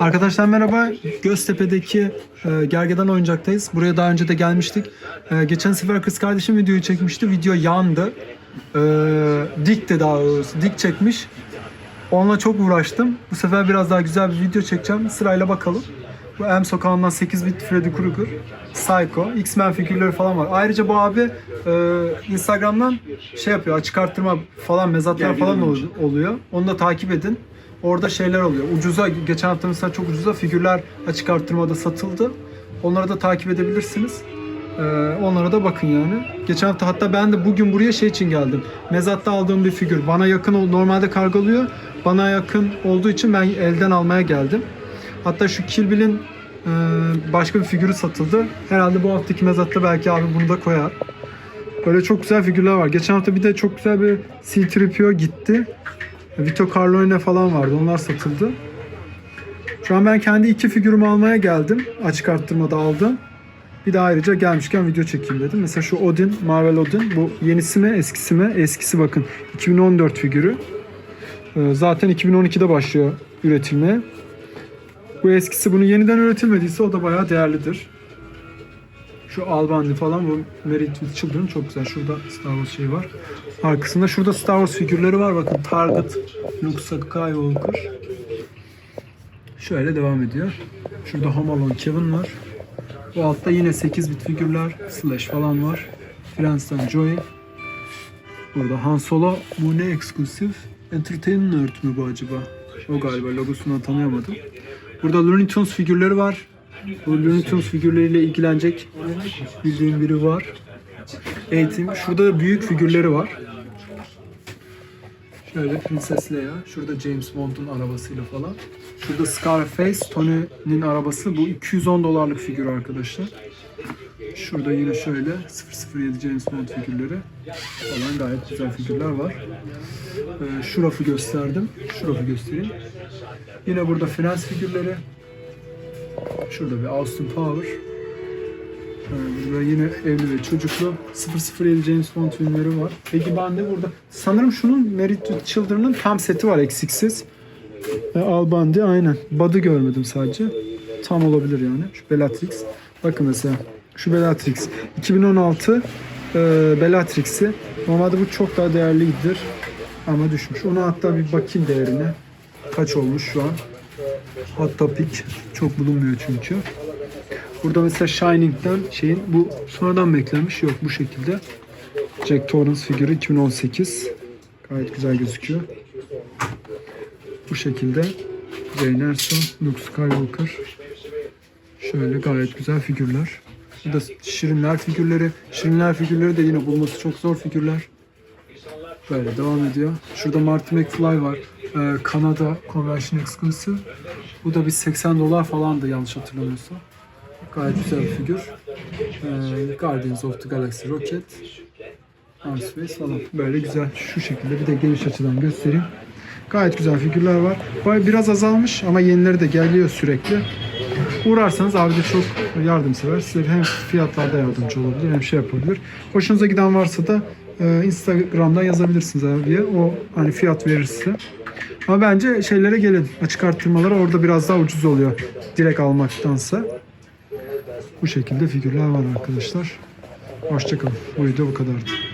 Arkadaşlar merhaba. Göztepe'deki e, Gergedan oyuncaktayız. Buraya daha önce de gelmiştik. E, geçen sefer kız kardeşim videoyu çekmişti. Video yandı. E, dik de daha doğrusu. Dik çekmiş. Onunla çok uğraştım. Bu sefer biraz daha güzel bir video çekeceğim. Sırayla bakalım. Bu M sokağından 8 bit Freddy Krueger, Psycho, X-Men figürleri falan var. Ayrıca bu abi e, Instagram'dan şey yapıyor, açık arttırma falan, mezatlar falan ol- oluyor. Onu da takip edin. Orada şeyler oluyor. Ucuza, geçen hafta mesela çok ucuza figürler açık arttırmada satıldı. Onları da takip edebilirsiniz. Ee, onlara da bakın yani. Geçen hafta hatta ben de bugün buraya şey için geldim. Mezatta aldığım bir figür. Bana yakın, normalde kargolıyor. Bana yakın olduğu için ben elden almaya geldim. Hatta şu Kill Bill'in e, başka bir figürü satıldı. Herhalde bu haftaki mezatta belki abi bunu da koyar. Böyle çok güzel figürler var. Geçen hafta bir de çok güzel bir C-3PO gitti. Vito Corleone falan vardı. Onlar satıldı. Şu an ben kendi iki figürümü almaya geldim. Açık arttırmada aldım. Bir de ayrıca gelmişken video çekeyim dedim. Mesela şu Odin, Marvel Odin. Bu yenisi mi, eskisi mi? Eskisi bakın. 2014 figürü. Ee, Zaten 2012'de başlıyor üretilmeye. Bu eskisi bunu yeniden üretilmediyse o da bayağı değerlidir. Şu Albandi falan bu Married with Children çok güzel. Şurada Star Wars şey var. Arkasında şurada Star Wars figürleri var. Bakın Target, Luke Skywalker. Şöyle devam ediyor. Şurada Home Alone Kevin var. Bu altta yine 8 bit figürler, Slash falan var. Friends'ten Joey. Burada Han Solo. Bu ne eksklusif? Entertainment mü bu acaba? O galiba logosunu tanıyamadım. Burada Looney Tunes figürleri var. Bu Looney figürleriyle ilgilenecek bildiğim biri var. Eğitim. Şurada da büyük figürleri var. Şöyle Princess Leia. Şurada James Bond'un arabasıyla falan. Şurada Scarface, Tony'nin arabası. Bu 210 dolarlık figür arkadaşlar. Şurada yine şöyle 007 James Bond figürleri falan gayet güzel figürler var. Ee, şu gösterdim. Şu rafı göstereyim. Yine burada finans figürleri. Şurada bir Austin Power. Ee, Burada yine evli ve çocuklu 007 James Bond filmleri var. Peki ben de burada sanırım şunun Married to Children'ın tam seti var eksiksiz. E, Albandi aynen. Bud'ı görmedim sadece. Tam olabilir yani. Şu Bellatrix. Bakın mesela şu Bellatrix. 2016 e, Bellatrix'i. Normalde bu çok daha değerlidir. Ama düşmüş. Ona hatta bir bakayım değerine. Kaç olmuş şu an. Hot Topic. Çok bulunmuyor çünkü. Burada mesela Shining'den şeyin bu sonradan mı eklenmiş? Yok bu şekilde. Jack Torrance figürü 2018. Gayet güzel gözüküyor. Bu şekilde Jane Erso, Luke Skywalker. Şöyle gayet güzel figürler. Burada Şirinler figürleri. Şirinler figürleri de yine bulması çok zor figürler. Böyle devam ediyor. Şurada Marty McFly var. Ee, Kanada Convention Exclusive. Bu da bir 80 dolar falandı yanlış hatırlamıyorsam. Gayet güzel bir figür. Ee, Guardians of the Galaxy Rocket. Arm Space falan. Böyle güzel şu şekilde bir de geniş açıdan göstereyim. Gayet güzel figürler var. Biraz azalmış ama yenileri de geliyor sürekli. Uğrarsanız abi de çok yardımsever. Size hem fiyatlarda yardımcı olabilir hem şey yapabilir. Hoşunuza giden varsa da e, Instagram'dan yazabilirsiniz abiye. O hani fiyat verir size. Ama bence şeylere gelin. Açık arttırmalara orada biraz daha ucuz oluyor. Direkt almaktansa. Bu şekilde figürler var arkadaşlar. Hoşçakalın. Bu video bu kadardı.